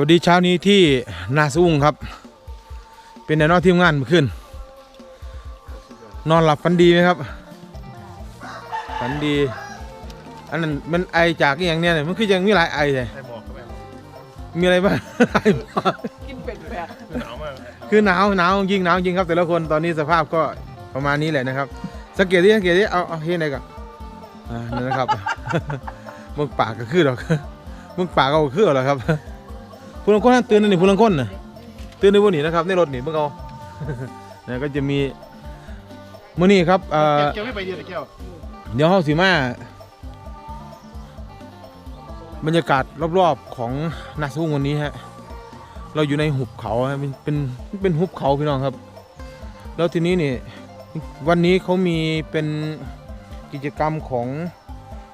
วัสดีเช้านี้ที่นาสอุ้งครับ เป็นแนวนอนทีมงานเมื่อคืนนอนหลับฝันดีไหมครับฝันดี อันนั้นมันไอจากอหย่างเนี้ยเนี่ยมันคือยังมีหลายไอเลยใส่หมวกเข้าไปมีอะไรบ้างไอมากกินเป็ดแปลกหนาวมากคือหนาวหนาวจริงหนาวจริงครับแต่ละคนตอนนี้สภาพก็ประมาณนี้แหละนะครับ สังเกตดิสังเกตดิเอาเอาเฮ็ดอะไรก่อนอ่านั่นนะครับมึงปากก็คือหรอกมึงปากก็คือหรอกครับ ผู้ลังคนนั่นตื่นนี่ผู้ลังคนน่ะตื่นในวันนี้นะครับในรถนี่เพิ่งเอา นะก็จะมีมื้อนี้ครับเอ่อแก้วไม่ไปเดียวแต่แก้วเดี๋ยวเฮาสิมาบรรยากาศรอบๆของนาซุงวันนี้ฮะเราอยู่ในหุบเขาฮะเป็นเป็นเป็นหุบเขาพี่น้องครับ แล้วทีนี้นี่วันนี้เขามีเป็นกิจกรรมของ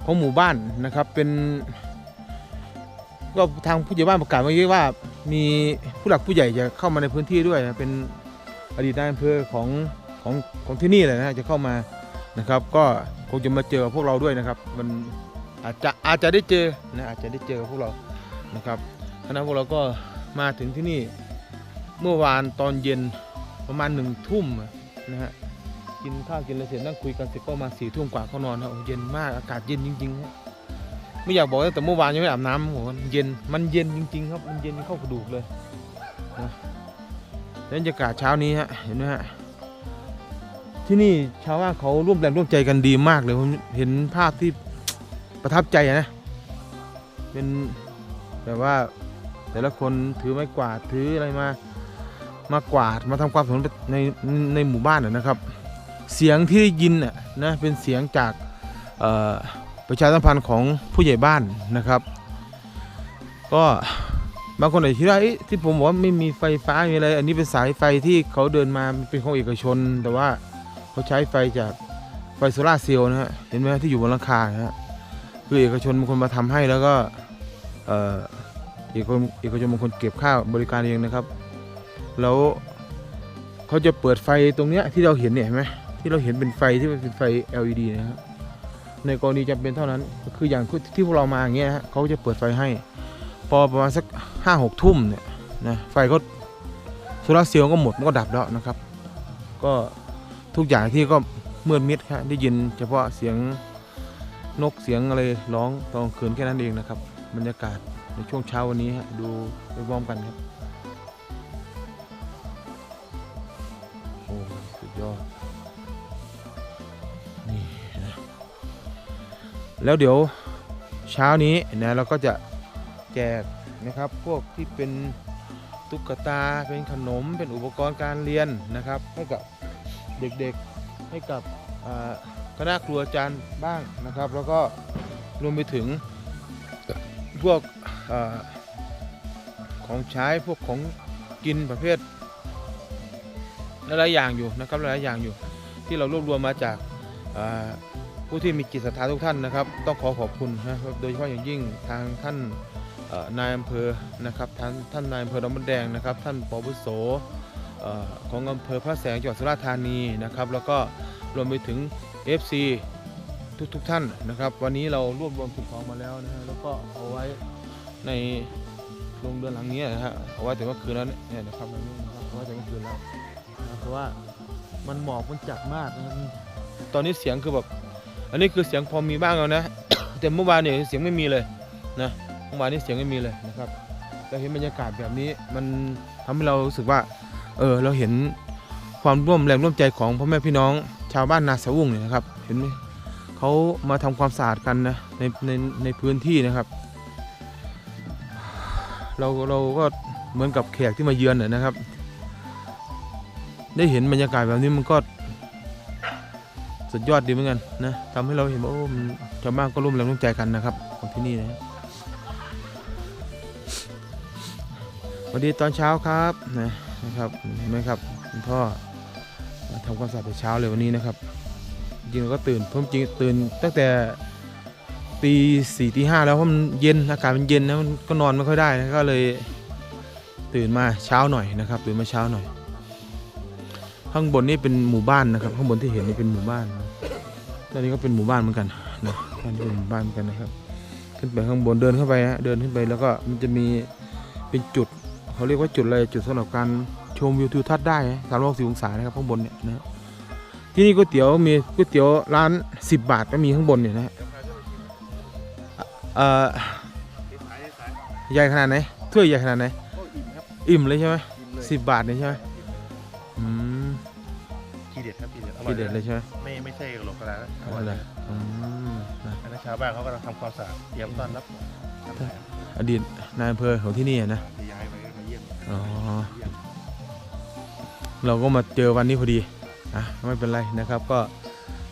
ของหมู่บ้านนะครับเป็น ก็ทางผู้ใหญ่บ้านประกาศเมื่อกี้ว่า มีผู้หลักผู้ใหญ่จะเข้ามาในพื้นที่ด้วยนะเป็นอดีตนายอำเภอของของของที่นี่เลยนะจะเข้ามานะครับ ก็คงจะมาเจอพวกเราด้วยนะครับ มันอาจจะอาจจะได้เจอนะอาจจะได้เจอกับพวกเรานะครับคณะพวกเราก็มาถึงที่นี่เมื่อวานตอนเย็นประมาณหนึ่งทุ่มนะฮะกินข้าวกินอะไรเสร็จนั่งคุยกันเสร็จก็มาสี่ทุ่มกว่าเขานอนครับเย็นมากอากาศเย็นจริงๆฮะ ไม่อยากบอกนะแต่เมื่อวานยังไม่อาบน้ำโอ้โหมันเย็นมันเย็นจริง ๆ ครับ มันเย็นเข้ากระดูกเลยนะแล้วบรรยากาศเช้านี้ฮะเห็นไหมฮะที่นี่ชาวบ้านเขาร่วมแรงร่วมใจกันดีมากเลยผมเห็นภาพที่ประทับใจนะเป็นแบบว่าแต่ละคนถือไม้กวาดถืออะไรมามากวาดมาทำความสะอาดในในหมู่บ้านนะนะครับ เสียงที่ได้ยินน่ะนะเป็นเสียงจากเอ่อ ประชาสัมพันธ์ของผู้ใหญ่บ้านนะครับ ก็บางคนอาจจะคิดว่าที่ผมบอกว่าไม่มีไฟฟ้ามีอะไร อันนี้เป็นสายไฟที่เขาเดินมาเป็นของเอกชน แต่ว่าเขาใช้ไฟจากไฟโซลาเซลล์นะฮะเห็นไหมที่อยู่บนหลังคานะฮะคือเอกชนบางคนมาทำให้แล้วก็เออเอกชนเอกชนบางคนเก็บค่าบริการเองนะครับ แล้วเขาจะเปิดไฟตรงเนี้ยที่เราเห็นเนี่ยเห็นไหมที่เราเห็นเป็นไฟที่เป็นไฟ LED นะครับ ในกรณีจำเป็นเท่านั้น คืออย่างที่พวกเรามาอย่างเงี้ยฮะเขาจะเปิดไฟให้ พอประมาณสักห้าหกทุ่มเนี่ยนะไฟก็โซลาร์เซลล์ก็หมดมันก็ดับแล้วนะครับ ก็ทุกอย่างที่ก็มืดมิดครับได้ยินเฉพาะเสียงนกเสียงอะไรร้องตอนคืนแค่นั้นเองนะครับ บรรยากาศในช่วงเช้าวันนี้ฮะดูไปพร้อมกันครับ แล้วเดี๋ยวเช้านี้นะเราก็จะแจกนะครับพวกที่เป็นตุ๊กตาเป็นขนมเป็นอุปกรณ์การเรียนนะครับ ให้กับเด็กๆให้กับคณะครูอาจารย์บ้างนะครับ แล้วก็รวมไปถึงพวกอของใช้พวกของกินประเภทหลายๆอย่างอยู่นะครับหลายๆอย่างอยู่ ที่เรารวบรวมมาจากา ผู้ที่มีจิตศรัทธาทุกท่านนะครับ ต้องขอขอบคุณนะครับโดยเฉพาะอย่างยิ่งทางท่านนายอำเภอนะครับท่านท่านนายอำเภอดอนมดแดงนะครับ ท่านปวุโสอของอำเภอพระแสงจังหวัดสุราษฎร์ธานีนะครับ แล้วก็รวมไปถึง FC ทุกทุกท่านนะครับ วันนี้เรารวบรวมสิ่งของมาแล้วนะฮะแล้วก็เอาไว้ในโรงเรือนหลังนี้นะฮะเอาไว้แต่เมื่อคืนแล้วเนี่ยนะครับหลังนี้นะครับเอาไว้แต่เมื่อคืนแล้วนะเพราะว่ามันหมอกมันจัดมากนะครับตอนนี้เสียงคือแบบ อันนี้คือเสียงพอมีบ้างแล้วนะแต่เมื่อวานเนี่ยเสียงไม่มีเลยนะเมื่อวานนี้เสียงไม่มีเลยนะครับเราเห็นบรรยากาศแบบนี้มันทำให้เรารู้สึกว่าเออเราเห็นความร่วมแรงร่วมใจของพ่อแม่พี่น้องชาวบ้านนาสะวุ่งเนี่ยนะครับ เห็นไหมเขามาทำความสะอาดกันนะในในในพื้นที่นะครับ เราเราก็เหมือนกับแขกที่มาเยือนน่ะนะครับ ได้เห็นบรรยากาศแบบนี้มันก็ สุดยอดดีเหมือนกันนะทำให้เราเห็นว่าโอ้ชาวบ้านก็ร่วมแรงร่วมใจกันนะครับ ของที่นี่นะวัสดีตอนเช้าครับนะนะครับเห็นไหมครับคุณพ่อทำความสะอาดแต่เช้าเลยวันนี้นะครับจริงเราก็ตื่นผมจริงตื่นตั้งแต่ตีสี่ตีห้าแล้วเพราะมันเย็นอากาศมันเย็นนะมันก็นอนไม่ค่อยได้นะก็เลยตื่นมาเช้าหน่อยนะครับ ตื่นมาเช้าหน่อย ข้างบนนี่เป็นหมู่บ้านนะครับ ข้างบนที่เห็นนี่เป็นหมู่บ้านนะด้านนี้ก็เป็นหมู่บ้านเหมือนกันนะด้านนี้เป็นหมู่บ้านเหมือนกันนะครับ ขึ้นไปข้างบนเดินเข้าไปฮะเดินขึ้นไปแล้วก็มันจะมีเป็นจุดเขาเรียกว่าจุดอะไรจุดสำหรับการชมวิวทิวทัศน์ได้สามร้อยสิบองศานะครับข้างบนเนี่ยนะที่นี่ก๋วยเตี๋ยวมีก๋วยเตี๋ยวร้าน10บาทก็มีข้างบนเนี่ยนะฮะเอ่อสายสายใหญ่ขนาดไหนถ้วยใหญ่ขนาดไหนก็อิ่มครับอิ่มเลยใช่ไหมอิ่มเลยสิบบาทเนี่ยใช่ไหมอืมที เด็ดครับทีเด็ดอร่อทีเด็ดเลยใช่ไหมไม่ไม่ใช่หลอกกระดาษนะอเอาร่อยเลเลยยอืมนะอันนั้นชาวบ้านเขากำลังทำความสะอาดเตรียมต้อนรับท่านแขกอดีตนายอำเภอของที่นี่อะนะที่ย้ายไปมาเยี่ยมอ๋อเยี่ยมเราก็มาเจอวันนี้พอดีอะไม่เป็นไรนะครับ ก็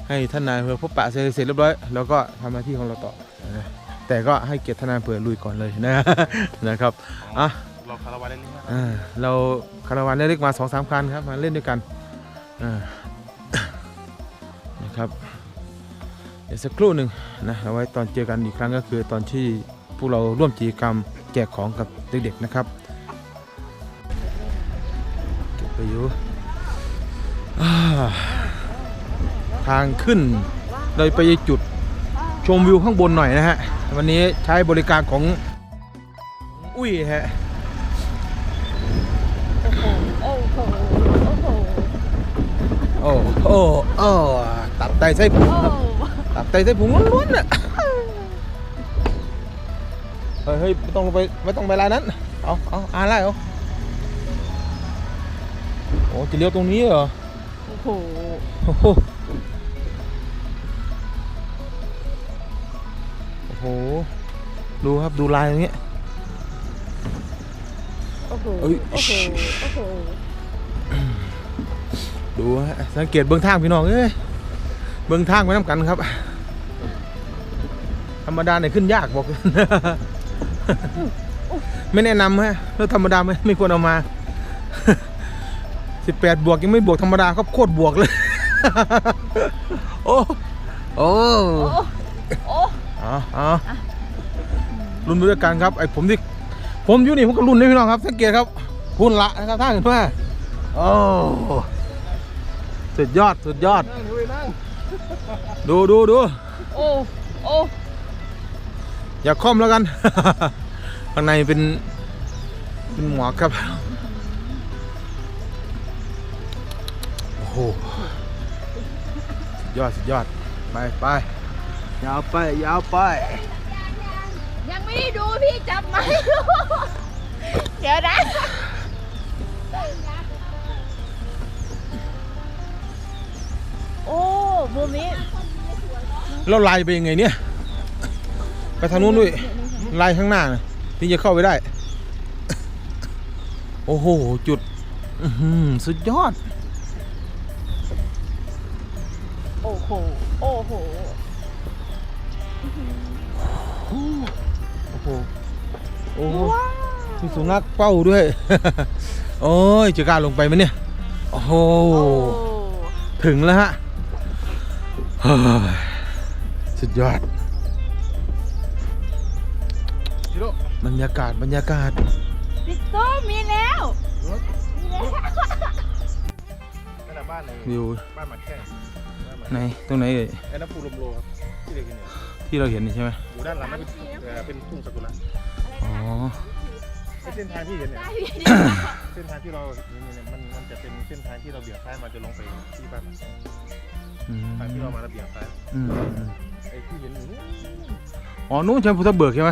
ให้ท่านนายอำเภอพบปะเสร็จเสร็จเรียบร้อยแล้วก็ทำหน้าที่ของเราต่อนะแต่ก็ให้เกียรติท่านนายอำเภอลุยก่อนเลยนะนะครับอะเราคารวะเล่นๆนะครับอ่าเราคาราวานเล็กๆมาสองสามคันครับมาเล่นด้วยกันอ่า นะครับ เดี๋ยวสักครู่หนึ่งนะเอาไว้ตอนเจอกันอีกครั้งก็คือตอนที่พวกเราร่วมกิจกรรมแจกของกับเด็กๆนะครับเก็บไปอยู่ทางขึ้นเราไปจุดชมวิวข้างบนหน่อยนะฮะ วันนี้ใช้บริการของอุ้ยฮะ โอ้โห โอ้โหโอ้โหโอ้โอ้โอ้ตับไตไส้พุงโอ้ครับตับไตไส้พุงล้วนๆน่ะเฮ้ยเฮ้ยไม่ต้องลงไปไม่ต้องไปลายนั้น เอาเอาอ่านไล่เอาโอ้จะเลี้ยวตรงนี้เหรอ โอ้โหโอ้โหโอ้โหดูครับดูลายอย่างเงี้ยโอ้โหเอ้ยโอ้โหโอ้โห ดูฮะสังเกตเบื้องทางพี่น้องเอ้ยเบื้องทางไปน้ำกันครับ ธรรมดาเนี่ยขึ้นยากบอกไม่แนะนำฮะรถธรรมดาไม่ไม่ควรเอามา18บวกยังไม่บวกธรรมดาครับโคตรบวกเลย โอ้โอ้โอ้โอ้เอาเอารุ่นไปด้วยกันครับไอ้ผมที่ผมอยู่นี่ผมก็รุ่นนี่พี่น้องครับสังเกตครับพุ่นละนะครับท่านเห็นไหมโอ้ สุดยอดสุดยอด นั่งดูนั่งดูดูดูโอ้โอ้อย่าคล่อมแล้วกัน ข้างในเป็น เป็นหมวกครับ โอ้โหสุดยอดสุดยอด ไปไปยาวไปยาวไป ยังไม่ได้ดูพี่จับไหม เดี๋ยวนะ โอ้มุมนี้แล้วลายไปยังไงเนี่ย ไปทางนู้นด้วยลายข้างหน้าน่ะถึงจะเข้าไปได้ โอ้โห จุดอื้อหือสุดยอด โอ้โห โอ้โห โอ้โห โอ้โหว้าวมีสุนัขเป้าด้วย โอ้ยจะกล้าลงไปไหมเนี่ย โอ้โหโอ้ถึงแล้วฮะเฮ้ย สุดยอดชิโร่บรรยากาศบรรยากาศปิดโต้มีแล้วมีแล้วนั่นแหละบ้านในวิวบ้านหมักแข้งบ้านหมักไหนตรงไหนเอ่ยไอ้น้ำปูลมโลครับที่เด็กกินเนี่ยที่เราเห็นนี่ใช่ไหมอยู่ด้านหลังนั่นเป็นเอ่อเป็นทุ่งซากุระอ๋อเส้นทางที่เห็นเนี่ยเส้นทางที่เราเห็นเนี่ยมันมันจะเป็นเส้นทางที่เราเบี่ยงซ้ายมาจะลงไปที่บ้านหมักแข้งอืม ทางที่เรามาเราเบี่ยงซ้ายอืมอืมไอ้ที่เห็นอยู่นู้นอ๋อนู้นใช่พุทธเบิกใช่ไหม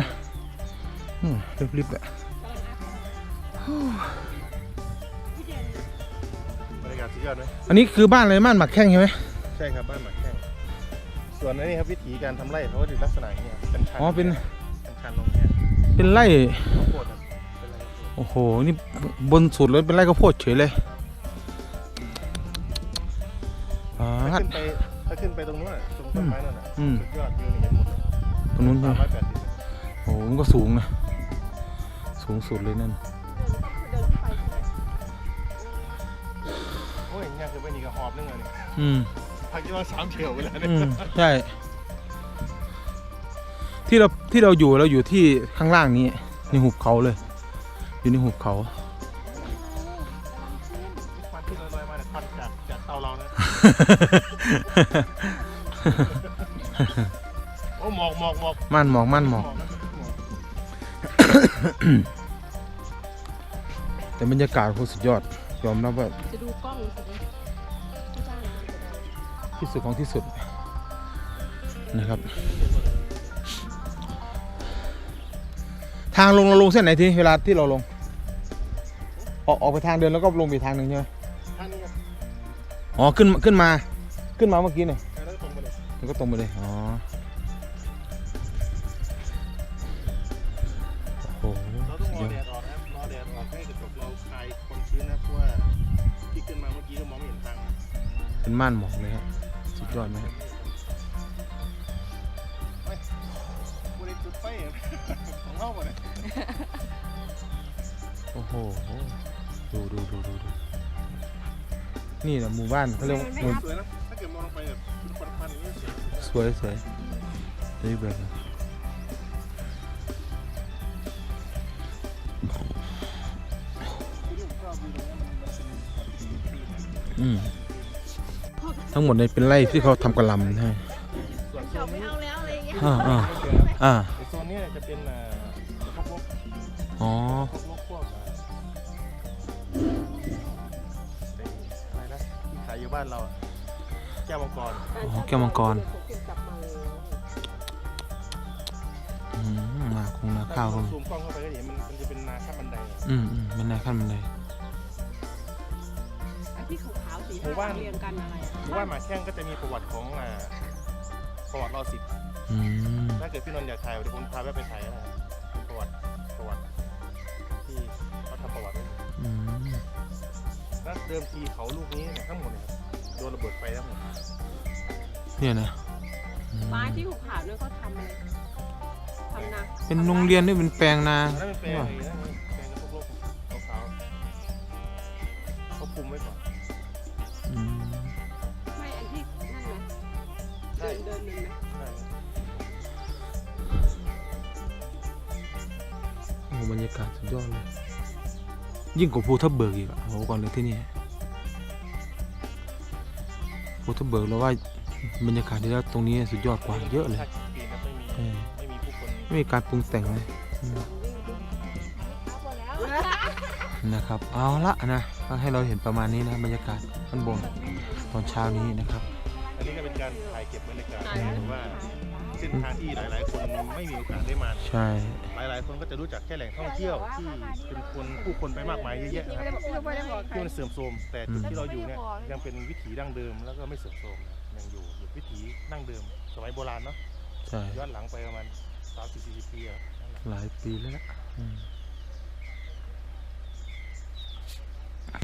อืมรีบๆอะบรรยากาศสุดยอดไหมอันนี้คือบ้านอะไรบ้านหมักแข้งใช่ไหมใช่ครับบ้านหมักแข้งส่วนอันนี้ครับวิธีการทำไร่เขาก็จะลักษณะอย่างเงี้ยเป็นชันอ๋อเป็นเป็นชันลงเงี้ยเป็นไร่ข้าวโพดครับเป็นไรข้าวโพดโอ้โหนี่บนสุดเลยเป็นไร่ข้าวโพดเฉยเลย อ่าถ้าขึ้นไปถ้าขึ้นไปตรงนู้นน่ะตรงต้นไม้นั่นน่ะอืม สุดยอดวิวนี่เห็นหมดเลยตรงนู้นใช่สามไหมร้อยแปดสิบโอ้โหมันก็สูงนะ สูงสุดเลยนั่น โอ้ยเนี่ยคือไปนี่ก็หอบนึงเลยนี่อืม พักที่ว่าสามเที่ยวไปแล้วเนี่ยอืม ใช่ ที่เราที่เราอยู่เราอยู่ที่ข้างล่างนี้ในหุบเขาเลย อยู่ในหุบเขา โอ้หมอกหมอกหมอกม่านหมอกม่านหมอกนะหมอก แต่บรรยากาศโคตรสุดยอด ยอมรับว่าจะดูกล้องสิดิไม่จ้างงานจะได้ที่สุดของที่สุดนะครับ ทางลงเราลงเส้นไหนทีเวลาที่เราลง ออกออกไปทางเดินแล้วก็ลงไปอีกทางหนึ่งใช่ไหมท่านนี้ครับ อ๋อขึ้นขึ้นมา ขึ้นมาเมื่อกี้เนี่ยแล้วตรงไปเลยมันก็ตรงไปเลยอ๋อโอ้โหเราต้องรสุอดแดยอดดออกนะครับรอแดดออกให้กระจกเราคลายความชื้นนะเพราะว่าที่ขึ้นมาเมื่อกี้ก็มองไม่เห็นทางนะเป็นม่านหมอกเลยครับสุดยอดไหมครับกูได้จุดไฟของเราหมดเลย โอ้โหดูดูดูดูดู นี่แหละหมู่บ้านเขาเรียกว่าหมู่สวยนะถ้าเกิดมองลงไปแบบควันควันๆอย่างนี้สวยสวยสวยนี่แบบที่ผมชอบวิวตรงนี้มันเป็นคลีนนะอืมทั้งหมดเนี่ยเป็นไร่ที่เขาทำกระหลำนะฮะส่วนโซจบนไม่นี้เอาแล้วอะไรอย่างเงี้ยอ่าอ่าไม่เจอนะอ่าไอโซนนี้จะเป็นอ่าพวกลกอ๋อ อยู่บ้านเราอะแก้วมังกรอ๋อแก้วมังกรอืมนาคงนาข้าวก็ถ้มีซูมกล้องเข้าไปก็เห็นมันมันจะเป็นนาข้ามบันไดอะอืมอืมมันนาขั้นบันไดไอ้ที่ขาวๆสีหมู่บ้านเรียงกันอะไรอะหมู่บ้านหมาแข้งก็จะมีประวัติของอ่าประวัติรอสิบอืมถ้าเกิดพี่นนท์อยากถ่ายเดี๋ยวผมพาไปไปถ่ายนะประ เดิมทีเขาลูกนี้เนี่ยทั้งหมดเนี่ยโดนระเบิดไฟทั้งหมดเนี่ยนะอืมไม้ที่ขาวๆเนี่ยเขาทำอะไรทำนาเป็นโรงเรียนด้วยเป็นแปลงนาอันนั้นเป็นแปลงเลยนะแปลงพวกโลกขาวๆเขาคุมไว้ก่อนอืมไม่อันที่นั่นไหมใช่เดินเดินหนึ่งไหมใช่โอ้บรรยากาศสุดยอดเลย ยิ่งกว่าภูทับเบิกอีกอะโอ้โหก่อนเลยที่นี่ ภูทับเบิกเราว่าบรรยากาศที่แล้วตรงนี้สุดยอดกว่าเยอะเลยถ้าปีนั้นไม่มีเออไม่มีผู้คนไม่มีการปรุงแต่งเลยอืมนะครับ เอาละนะก็ให้เราเห็นประมาณนี้นะบรรยากาศข้างบนตอนเช้านี้นะครับ อันนี้ก็เป็นการถ่ายเก็บบรรยากาศหรือว่า เส้นทางที่หลาย ๆ คนไม่มีโอกาสได้มา ใช่ หลาย ๆ คนก็จะรู้จักแค่แหล่งท่องเที่ยวที่เป็นคนผู้คนไปมากมายเยอะแยะนะครับที่มันเสื่อมโทรมแต่จุดที่เราอยู่เนี่ยยังเป็นวิถีดั้งเดิมแล้วก็ไม่เสื่อมโทรมยังอยู่อยู่วิถีดั้งเดิม สมัยโบราณเนาะใช่ย้อนหลังไปประมาณ3 4 40ปีอะนั่นแหละหลายปีแล้วนะอืม